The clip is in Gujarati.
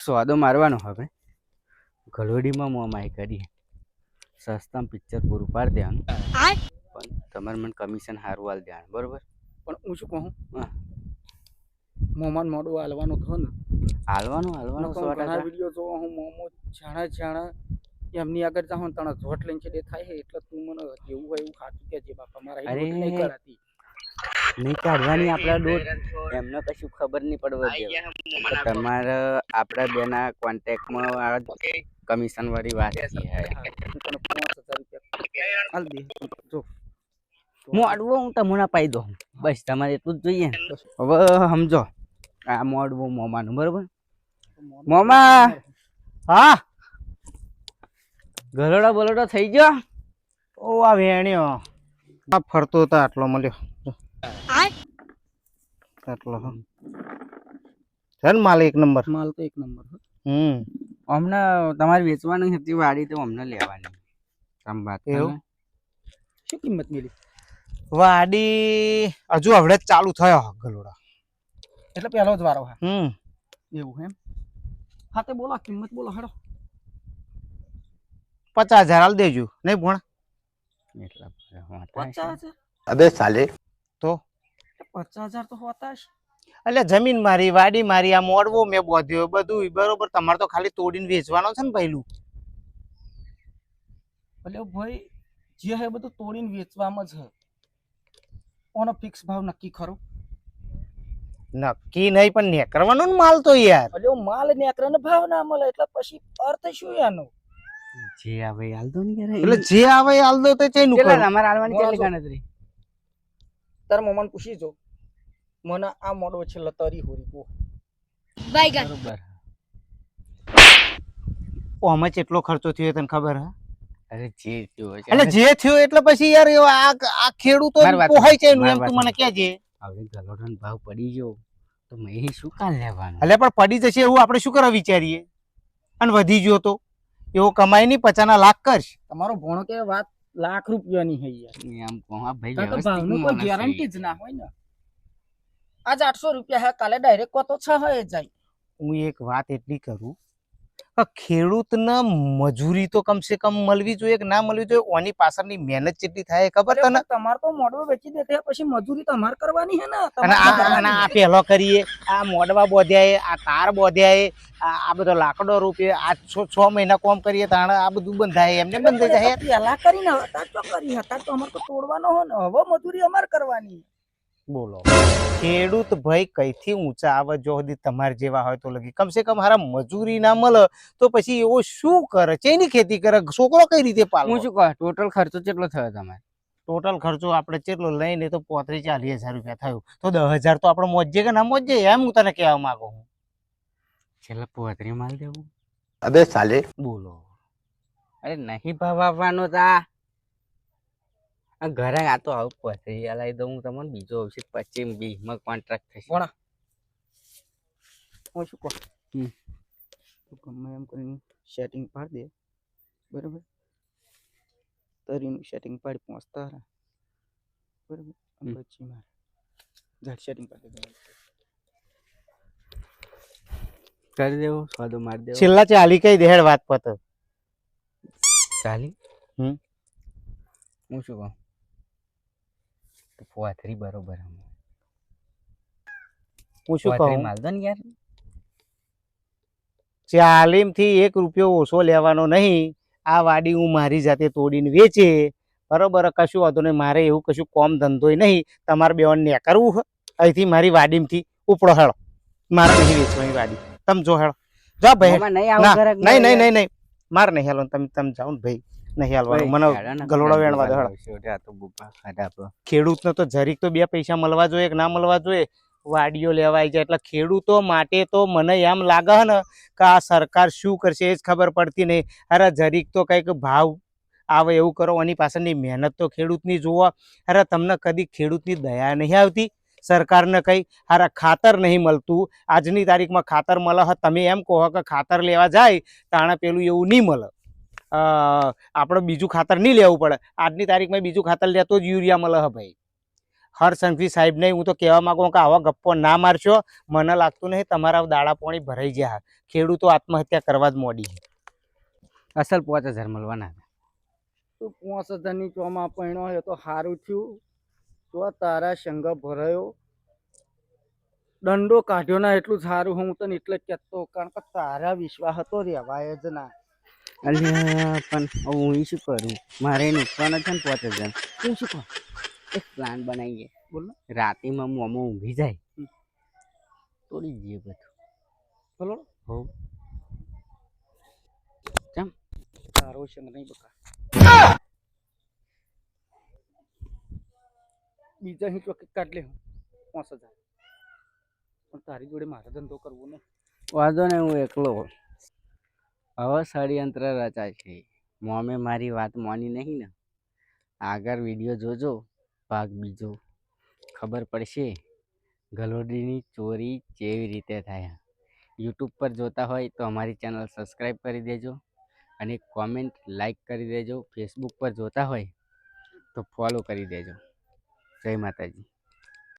સ્વાદો મારવાનો હવે. ગલોડીમાં મોમાઈ કરી સસ્તામાં પિક્ચર પૂરું પાડી દેવાનું. પણ તમારે મને કમિશન સારું હાલ દેવાનું બરોબર? પણ હું શું કહું? હા. મોમાન મોડું હાલવાનું થયું ને. હાલવાનું હાલવાનું ઘણા વીડિયો જોવા હું મોમો જાણા જાણા એમની આગળ જાઉં તને જોટ લઈને છે થાય છે એટલે તું મને જેવું હોય એવું ખાતું કે જે બાપા. મારા અરે. નહીં કાઢવાની આપણા દોઢ. એમને કશું ખબર નહીં પડવા તમારે આપણા બેના કોન્ટેક્ટમાં આ કમિશન વાળી વાત છે મોડવો હું તમને પાઈ દઉં. બસ તમારે એટલું જ જોઈએ. હવે સમજો. આ મોડવું મોમાનું બરોબર? મોમા! હા. ગરોડો બરોડો થઈ ગયો? ઓ આ વેણ્યો. આ ફરતો હતો આટલો મળ્યો. હા. છે ને માલ એક નંબર? માલ તો એક નંબર. હમ. અમને તમારે વેચવાની હતી વાડી તો અમને લેવાની. આમ વાત એવું? શું કિંમત મળી વાડી હજુ હવે જ ચાલુ થયો ગલોડા. એટલે પહેલો જ વારો હા. હમ. એવું એમ? હા તે બોલો કિંમત બોલો હાડો. પચાસ હજાર હાલ દેજો. નહીં ભણ એટલા. પચાસ હજાર અબે સાલે. તો? પચાસ હજાર તો હોતા એટલે જમીન મારી વાડી મારી આ મોડવો મેં બોધ્યો બધું બરોબર. તમારે તો ખાલી તોડીને વેચવાનો છે ને પહેલું. એટલે ભાઈ જે હે બધું તોડીને વેચવામાં જ ઓનો ફિક્સ ભાવ નક્કી ખરો? નક્કી નહીં પણ નેકરવાનો ને માલ તો યાર. એટલે માલ નેકરવાનો ભાવ ના મળે એટલે પછી અર્થ શું એનો જે આવે હાલ દો ને યાર. એટલે જે આવે હાલ દો તો ચેનું કરે? અમારે હાલવાની કેટલી ગણતરી? તાર મમ્માને પૂછી જો. મને આ મોડો છે લતારી હોરી કો બરોબર. ઓમાં કેટલો ખર્ચો થયો તને ખબર હે? અરે જે થયો એટલે જે થયો એટલે પછી યાર આ આ ખેડૂતો પોહાય છે એમ તું મને કહેજે. હવે ગલોડન ભાવ પડી ગયો તો મેં શું કાલ લેવાનું? એટલે પણ પડી જશે એવું આપણે શું કરવા વિચારીએ? અને વધી ગયો તો? એવો કમાઈ નહીં પચાના લાખ કરશ. તમારો ભણો કે વાત લાખ રૂપિયાની હે યાર. એમ કહો હા ભાઈ ભાવનું કોઈ ગેરંટી જ ના હોય ને. આજ આઠસો રૂપિયા હે કાલે ડાયરેક્ટ કો તો છ હે જાય. હું એક વાત એટલી કરું ખેડૂતને મજૂરી તો કમસે કમ મળવી જોઈએ કે ના મળવી જોઈએ? ઓની પાછળની મહેનત કેટલી થાય ખબર તને? તમારે તો મોડવા વેચી દે પછી મજૂરી તમારે કરવાની હે ને. અને આ. પહેલો કરીએ આ મોડવા બોધ્યાએ આ તાર બોધ્યાએ આ આ બધો લાકડો રૂપે આ છ છ મહિના કોમ કરીએ તાણે આ બધું બંધાય એમને બંધાઈ જાય. પહેલા કરીને હતા તો કરી? હતા તો અમારે તો તોડવાનો હો ને હવે મજૂરી અમારે કરવાની. બોલો. ખેડૂત ભાઈ કઈથી ઊંચા આવે? જો સુધી તમારે જેવા હોય તો લગી. કમસે કમ હારા મજૂરી ના મળે તો પછી એવો શું કરે? ચેની ખેતી કરે? છોકરો કઈ રીતે પાલ હું શું કહું? ટોટલ ખર્ચો કેટલો થયો તમારે? ટોટલ ખર્ચો આપણે કેટલો લઈને તો પોત્રીસ ચાલીસ હજાર રૂપિયા થયું. તો દસ હજાર તો આપણે મોજે કે ના મોજે એમ હું તને કહેવા માંગુ હું છેલ્લે પોત્રી માલ દેવું. અબે સાલે. બોલો. અરે નહીં ભાવ આપવાનો તા. આ ઘરે આ તો આવું પછી હલાવી દઉં હું તમને બીજો આવશે પછી બીમાં કોન્ટ્રાક્ટ થશે. કોણ? હું શું કહું? હમ. ગમે એમ કરીને સેટિંગ પાડી દે. બરાબર? તરીનું સેટિંગ પાડી પહોંચતા રહે. બરાબર? પછી મારે ઝાડ સેટિંગ પાડી દે. કરી દેવો સોદો મારી દેવો. છેલ્લા ચાલી કઈ દેડ વાત પતો ચાલી? હમ. હું શું કહું? તો બરોબર હમ. હું શું કહું માલ દો ને યાર? ચાલીમથી એક રૂપિયો ઓછો લેવાનો નહીં. આ વાડી હું મારી જાતે તોડીને વેચે. બરોબર કશું વાંધો નહીં. મારે એવું કશું કોમ ધંધોય નહીં. તમારે બે ને કરવું અહીંથી મારી વાડીમાંથી ઉપડો હેળો. મારે નહીં વેચવાની વાડી. તમે જો હેળો. જા ભાઈ. નહીં નહીં નહીં નહીં મારે નહીં હેલો તમે તમે જાઓ ને ભાઈ. નહીં હાલવાનું. મને ગલોડો વેણવા દે હેળો. તો. ખેડૂતને જરીક તો બે પૈસા મળવા જોઈએ કે ના મળવા જોઈએ? વાડીઓ લેવાય છે એટલે ખેડૂતો માટે તો મને એમ લાગે ને કે આ સરકાર શું કરશે એ જ ખબર પડતી નહીં. અરે જરીક તો કંઈક ભાવ આવે એવું કરો એની પાછળની મહેનત તો ખેડૂતની જોવા. અરે તમને કદી ખેડૂતની દયા નહીં આવતી? સરકારને કંઈ? અરે ખાતર નહીં મળતું. આજની તારીખમાં ખાતર મળે તમે એમ કહો કે ખાતર લેવા જાય તાણે પેલું એવું નહીં મળે. આપણે બીજું ખાતર નહીં લેવું પડે. આજની તારીખમાં બીજું ખાતર લેતો જ યુરિયા મળે ભાઈ. હરસંઘવી સાહેબ સાહેબને હું તો કહેવા માંગુ કે આવા ગપ્પો ના મારશો. મને લાગતું નહીં તમારા દાડા પોણી ભરાઈ ગયા ખેડૂતો આત્મહત્યા કરવા જ મોડી અસલ પાંચ હજાર મળવાના. તું પાંચ હજારની ચોમાં પૈણો એ તો સારું થયું. તો તારા સંઘ ભરાયો. દંડો કાઢ્યો ના એટલું સારું. હું તને એટલે જ કહેતો, કારણ કે તારા વિશ્વાસ હતો રહેવાય જ ના. અલ્યા પણ હવે હું શું કરું? મારે નુકસાન છે ને પાંચ હજાર તું શું કહો એક પ્લાન બનાવીએ બોલો. રાતીમાં મોમો ઊંઘી જાય. તોડી દઈએ બધું. બોલો હોવ તારો છે નહીં બકા. બીજા હું ચોકી કાઢ લે પાંચ હજાર. પણ તારી જોડે મારે ધંધો કરવો ને વાંધો ને હું એકલો હવે ષડયંત્ર રચાય છે. મોમે મારી વાત માની નહીં ને? આગળ વીડિયો જોજો, ભાગ બીજો. ખબર પડશે, ગલોડીની ચોરી કેવી રીતે થાય? યુટ્યુબ પર જોતા હોય તો અમારી ચેનલ સબસ્ક્રાઈબ કરી દેજો અને કોમેન્ટ લાઈક કરી દેજો. ફેસબુક પર જોતા હોય તો ફોલો કરી દેજો. જય માતાજી.